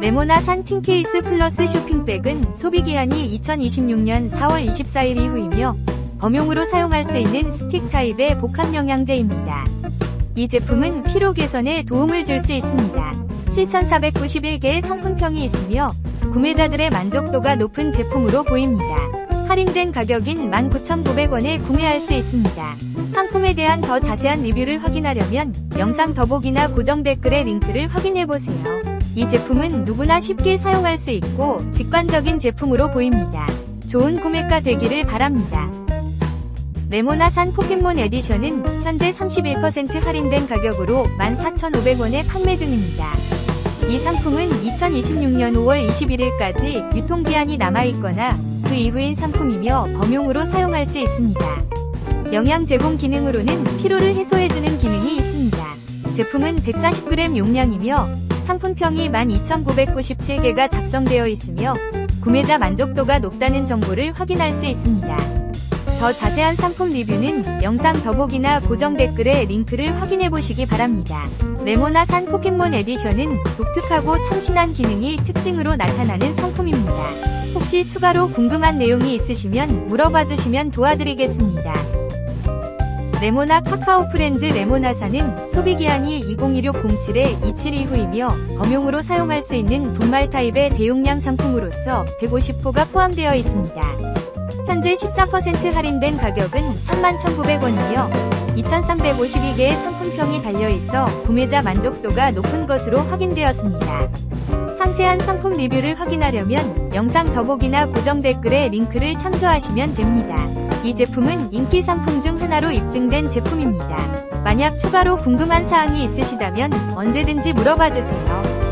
레모나 산 틴 케이스 플러스 쇼핑백은 소비기한이 2026년 4월 24일 이후이며 범용으로 사용할 수 있는 스틱 타입의 복합 영양제입니다. 이 제품은 피로 개선에 도움을 줄 수 있습니다. 7,491개의 상품평이 있으며 구매자들의 만족도가 높은 제품으로 보입니다. 할인된 가격인 19,900원에 구매할 수 있습니다. 상품에 대한 더 자세한 리뷰를 확인하려면 영상 더보기나 고정 댓글의 링크를 확인해보세요. 이 제품은 누구나 쉽게 사용할 수 있고 직관적인 제품으로 보입니다. 좋은 구매가 되기를 바랍니다. 레모나산 포켓몬 에디션은 현재 31% 할인된 가격으로 14,500원에 판매 중입니다. 이 상품은 2026년 5월 21일까지 유통기한이 남아있거나 그 이후인 상품이며 범용으로 사용할 수 있습니다. 영양 제공 기능으로는 피로를 해소해주는 기능이 있습니다. 제품은 140g 용량이며 상품평이 12,997개가 작성되어 있으며 구매자 만족도가 높다는 정보를 확인할 수 있습니다. 더 자세한 상품 리뷰는 영상 더보기나 고정 댓글에 링크를 확인해 보시기 바랍니다. 레모나 산 포켓몬 에디션은 독특하고 참신한 기능이 특징으로 나타나는 상품입니다. 혹시 추가로 궁금한 내용이 있으시면 물어봐 주시면 도와드리겠습니다. 레모나 카카오 프렌즈 레모나사는 소비기한이 2016-07에 27 이후이며 범용으로 사용할 수 있는 분말 타입의 대용량 상품으로서 150호가 포함되어 있습니다. 현재 14% 할인된 가격은 31,900원이며 2,352개의 상품평이 달려있어 구매자 만족도가 높은 것으로 확인되었습니다. 상세한 상품 리뷰를 확인하려면 영상 더보기나 고정 댓글에 링크를 참조하시면 됩니다. 이 제품은 인기 상품 중 하나로 입증된 제품입니다. 만약 추가로 궁금한 사항이 있으시다면 언제든지 물어봐 주세요.